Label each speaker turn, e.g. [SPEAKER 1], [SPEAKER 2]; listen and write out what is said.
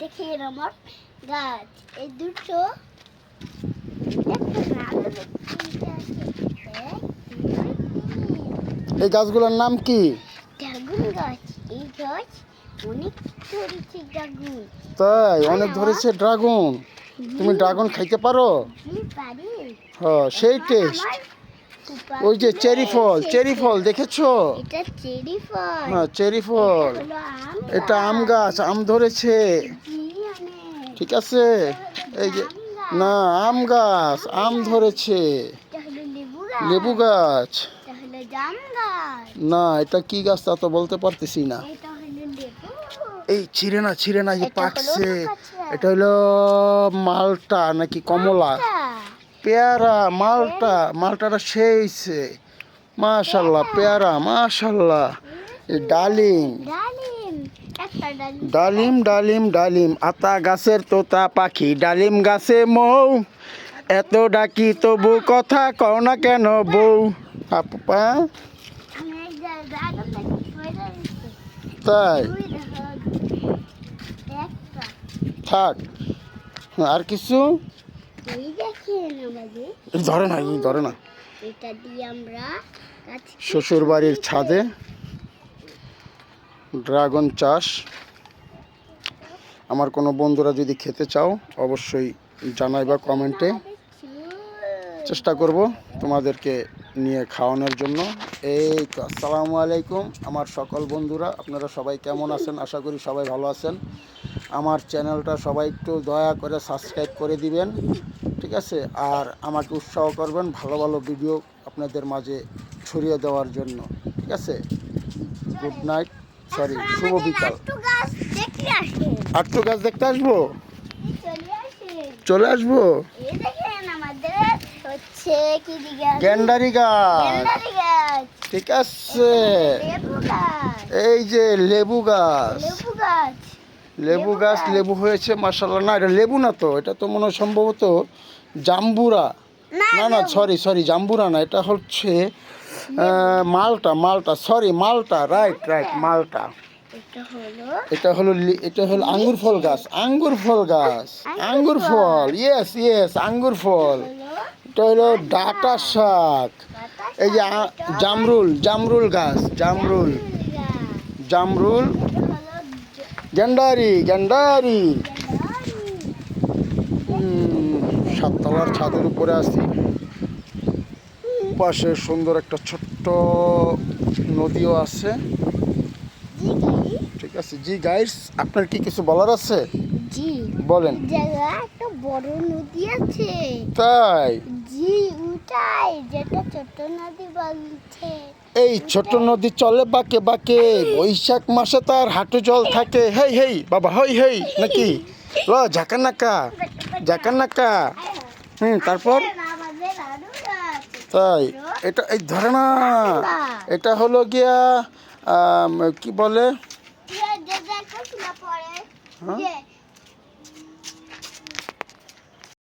[SPEAKER 1] দেখেন আমার গাছ। এই দুটো।
[SPEAKER 2] এই গাছগুলোর নাম কি?
[SPEAKER 1] ড্রাগন গাছ। এই গাছ অনেক ধরেছে ড্রাগন।
[SPEAKER 2] তাই অনেক ধরেছে ড্রাগন। তুমি ড্রাগন খাইতে পারো?
[SPEAKER 1] পারি।
[SPEAKER 2] হ্যাঁ সেই টেস্ট ওই যে চেরি ফল চেরি ফল দেখেছ?
[SPEAKER 1] চেরি ফল।
[SPEAKER 2] হ্যাঁ চেরি ফল।
[SPEAKER 1] এটা আম
[SPEAKER 2] গাছ। আম ধরেছে। ঠিক আছে? এই যে না আম গাছ আম ধরেছে।
[SPEAKER 1] লেবু গাছ।
[SPEAKER 2] না এটা কি গাছ তা তো বলতে পারতেছি না। এই ছিঁড়ে না ছিঁড়ে না যে পাকছে। এটা হলো মালটা নাকি কমলা। পেয়ারা মালটা মালটাটা সেইছে মাশাল্লাহ পেয়ারা মাশাল্লাহ। ডালিম।
[SPEAKER 1] ডালিম ডালিম।
[SPEAKER 2] ডালিম আতা গাছের তোতা পাখি ডালিম গাছে মৌ। এত ডাকি তবু কথা কও না কেন বউ আপা? তাই? থাক। আর কিছু? ধরে না ধরে না।
[SPEAKER 1] এটা দিয়ে আমরা
[SPEAKER 2] শ্বশুর বাড়ির ছাদে ড্রাগন চাষ। আমার কোনো বন্ধুরা যদি খেতে চাও অবশ্যই জানাই বা কমেন্টে। চেষ্টা করব তোমাদেরকে নিয়ে খাওয়ানোর জন্য। এই তো আসসালামু আলাইকুম আমার সকল বন্ধুরা আপনারা সবাই কেমন আছেন? আশা করি সবাই ভালো আছেন। আমার চ্যানেলটা সবাই একটু দয়া করে সাবস্ক্রাইব করে দিবেন ঠিক আছে? আর আমাকে উৎসাহ করবেন ভালো ভালো ভিডিও আপনাদের মাঝে ছড়িয়ে দেওয়ার জন্য ঠিক আছে? গুড নাইট সরি শুভ বিকাল। আটটু গাছ দেখতে আসব?
[SPEAKER 1] চলে
[SPEAKER 2] আসব?
[SPEAKER 1] কি গাছ।
[SPEAKER 2] গাছ ঠিক আছে। এই যে লেবু গাছ।
[SPEAKER 1] লেবু গাছ।
[SPEAKER 2] লেবু গাছ লেবু হয়েছে মাসাল্লাহ না এটা লেবু না তো এটা তো মনে হয় সম্ভবত জাম্বুরা। না না সরি সরি জাম্বুরা না এটা হচ্ছে মালটা মালটা সরি মালটা রাইট রাইট মালটা।
[SPEAKER 1] এটা হলো
[SPEAKER 2] এটা হলো এটা হলো আঙ্গুর ফল গাছ আঙ্গুর ফল গাছ আঙ্গুর ফল। ইয়েস ইয়েস আঙ্গুর ফল। এটা হলো ডাটা। শাক। এই যে জামরুল জামরুল গাছ জামরুল। জামরুল।
[SPEAKER 1] জ-
[SPEAKER 2] গেন্ডারি। গেন্ডারি সাততলার ছাদের উপরে আছি। পাশে সুন্দর একটা ছোট্ট নদীও আছে। ঠিক আছে জি গাইস আপনার কি কিছু বলার আছে?
[SPEAKER 1] জি।
[SPEAKER 2] বলেন।
[SPEAKER 1] জায়গা একটা বড় নদী আছে।
[SPEAKER 2] তাই?
[SPEAKER 1] জি উঠাই যেটা ছোট নদী বলছে।
[SPEAKER 2] এই ছোট নদী চলে বাকে বাকে বৈশাখ মাসে তার হাঁটু জল থাকে। হেই হেই বাবা হই হেই নাকি? ল ঝাঁকানাকা ঝাঁকানাকা। হুম তারপর? তাই এটা এই ধরে না। এটা হলো গিয়া কি বলে?
[SPEAKER 1] যে যে দেখো
[SPEAKER 2] হ্যাঁ?